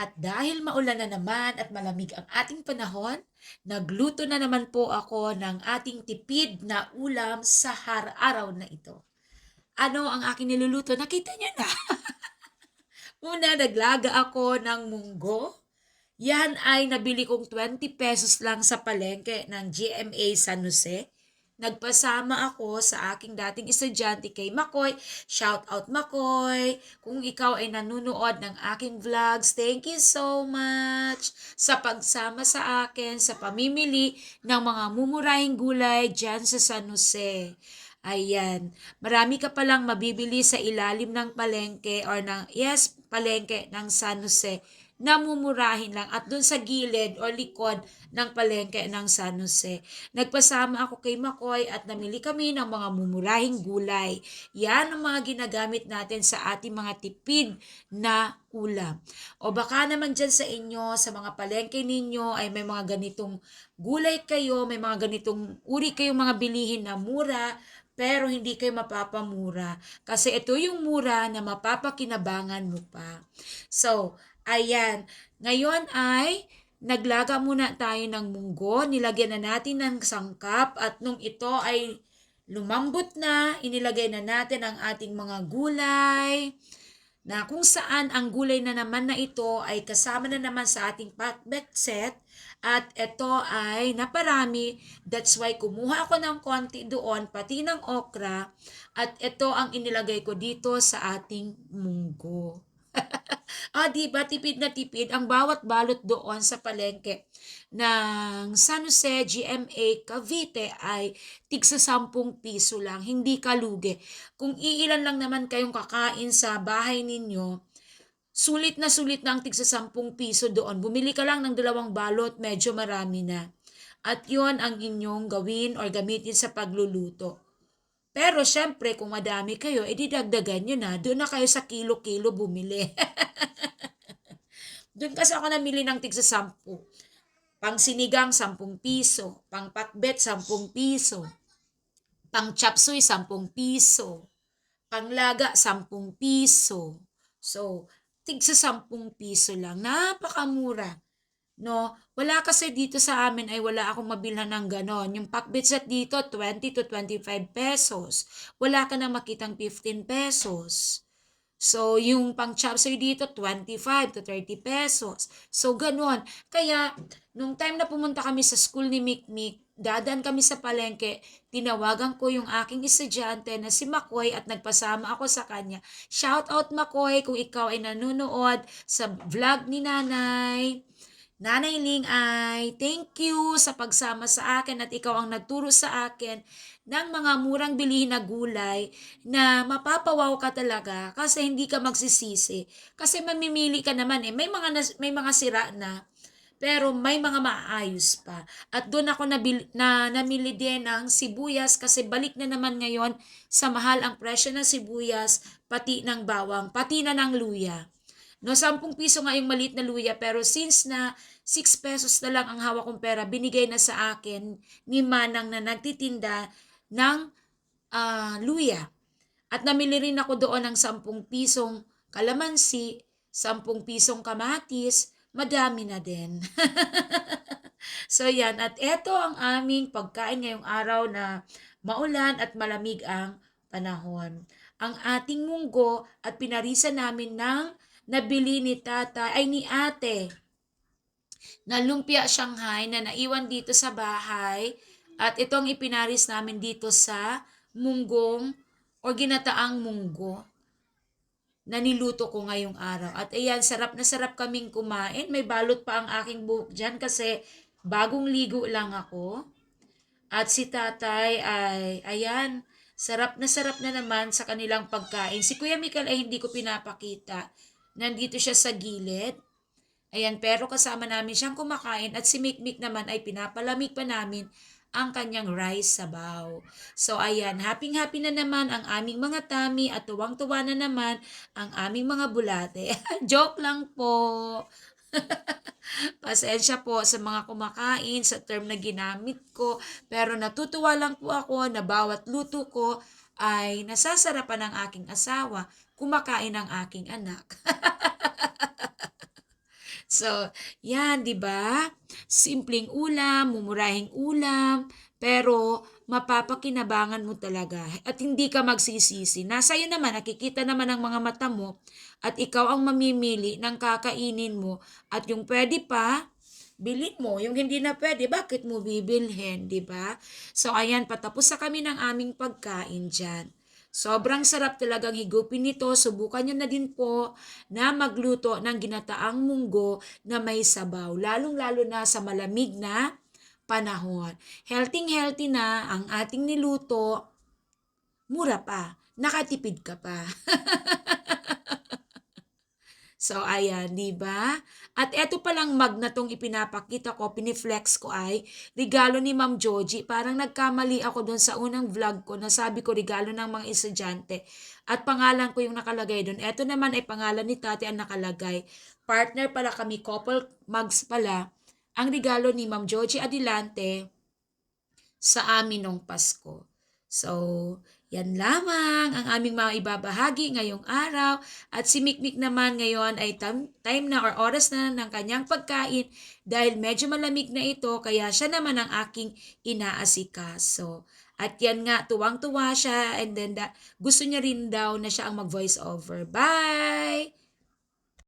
At dahil maulan na naman at malamig ang ating panahon, nagluto na naman po ako ng ating tipid na ulam sa har araw na ito. Ano ang aking niluluto? Nakita niyo na. Una, naglaga ako ng munggo. Yan ay nabili kong 20 pesos lang sa palengke ng GMA San Jose. Nagpasama ako sa aking dating estudyante kay Makoy. Shout out Makoy! Kung ikaw ay nanonood ng aking vlogs, thank you so much sa pagsama sa akin sa pamimili ng mga mumurahing gulay dyan sa San Jose. Ayan. Marami ka palang mabibili sa ilalim ng palengke or ng, yes, palengke ng San Jose na mumurahin lang at doon sa gilid o likod ng palengke ng San Jose. Nagpasama ako kay Makoy at namili kami ng mga mumurahing gulay. Yan ang mga ginagamit natin sa ating mga tipid na ulam. O baka naman dyan sa inyo, sa mga palengke ninyo ay may mga ganitong gulay kayo, may mga ganitong uri kayong mga bilihin na mura, pero hindi kayo mapapamura. Kasi ito yung mura na mapapakinabangan mo pa. So, ayan. Ngayon ay naglaga muna tayo ng munggo. Nilagyan na natin ng sangkap at nung ito ay lumambot na, inilagay na natin ang ating mga gulay na kung saan ang gulay na naman na ito ay kasama na naman sa ating potbet set at ito ay naparami. That's why kumuha ako ng konti doon, pati ng okra at ito ang inilagay ko dito sa ating munggo. ah, di ba tipid na tipid ang bawat balot doon sa palengke ng San Jose GMA Cavite ay tigsa 10 piso lang, hindi kalugi. Kung iilan lang naman kayong kakain sa bahay ninyo, sulit na sulit na ang tigsa 10 piso doon. Bumili ka lang ng dalawang balot, medyo marami na. At yon ang inyong gawin or gamitin sa pagluluto. Pero syempre, kung madami kayo, edi dagdagan nyo na. Doon na kayo sa kilo-kilo bumili. Doon kasi ako namili ng tig sa 10. Pang sinigang, 10 piso. Pang patbet, 10 piso. Pang chapsuy, 10 piso. Pang laga, 10 piso. So, tig sa 10 piso lang. Napakamura. No, wala kasi dito sa amin ay wala akong mabilhan ng ganon. Yung pakbet set dito, 20 to 25 pesos. Wala ka na makitang 15 pesos. So, yung pang chapsuy dito, 25 to 30 pesos. So, ganon. Kaya, nung time na pumunta kami sa school ni Mikmik, dadan kami sa palengke, tinawagan ko yung aking estudyante na si Makoy at nagpasama ako sa kanya. Shout out Makoy kung ikaw ay nanonood sa vlog ni Nanay. Nanay Ling ay thank you sa pagsama sa akin at ikaw ang nagturo sa akin ng mga murang bilihin na gulay na mapapawaw ka talaga kasi hindi ka magsisisi. Kasi mamimili ka naman eh. May mga, may mga sira na pero may mga maayos pa. At doon ako nabil, na namili din ng sibuyas kasi balik na naman ngayon sa mahal ang presyo ng sibuyas, pati ng bawang, pati na ng luya. No, 10 piso nga yung maliit na luya pero since na 6 pesos na lang ang hawak kong pera, binigay na sa akin ni Manang na nagtitinda ng uh, luya. At namili rin ako doon ng 10 pisong kalamansi, 10 pisong kamatis, madami na din. so yan, at ito ang aming pagkain ngayong araw na maulan at malamig ang panahon. Ang ating munggo at pinarisa namin ng nabili ni tata, ay ni ate, na lumpia Shanghai na naiwan dito sa bahay. At itong ipinaris namin dito sa munggong o ginataang munggo na niluto ko ngayong araw. At ayan, sarap na sarap kaming kumain. May balot pa ang aking buhok dyan kasi bagong ligo lang ako. At si tatay ay, ayan, sarap na sarap na naman sa kanilang pagkain. Si Kuya Mikael ay hindi ko pinapakita Nandito siya sa gilid. Ayan, pero kasama namin siyang kumakain at si Mikmik naman ay pinapalamig pa namin ang kanyang rice sabaw. So ayan, happy-happy na naman ang aming mga tami at tuwang-tuwa na naman ang aming mga bulate. Joke lang po. Pasensya po sa mga kumakain sa term na ginamit ko. Pero natutuwa lang po ako na bawat luto ko ay nasasarapan ng aking asawa kumakain ng aking anak. so, yan, di ba? Simpleng ulam, mumurahing ulam, pero mapapakinabangan mo talaga at hindi ka magsisisi. Nasa iyo naman, nakikita naman ng mga mata mo at ikaw ang mamimili ng kakainin mo at yung pwede pa, bilhin mo. Yung hindi na pwede, bakit mo bibilhin, di ba? So, ayan, patapos sa kami ng aming pagkain dyan. Sobrang sarap talagang higupin nito. Subukan nyo na din po na magluto ng ginataang munggo na may sabaw. Lalong-lalo na sa malamig na panahon. Healthy-healthy na ang ating niluto. Mura pa. Nakatipid ka pa. So, ayan, di ba? At eto palang mag na tong ipinapakita ko, piniflex ko ay regalo ni Ma'am Joji. Parang nagkamali ako doon sa unang vlog ko na sabi ko regalo ng mga estudyante. At pangalan ko yung nakalagay doon. Eto naman ay pangalan ni Tati ang nakalagay. Partner pala kami, couple mugs pala. Ang regalo ni Ma'am Joji Adilante sa amin nung Pasko. So, yan lamang ang aming mga ibabahagi ngayong araw. At si Mikmik naman ngayon ay time na or oras na ng kanyang pagkain dahil medyo malamig na ito kaya siya naman ang aking inaasikaso. At yan nga, tuwang-tuwa siya and then da- gusto niya rin daw na siya ang mag-voice over. Bye!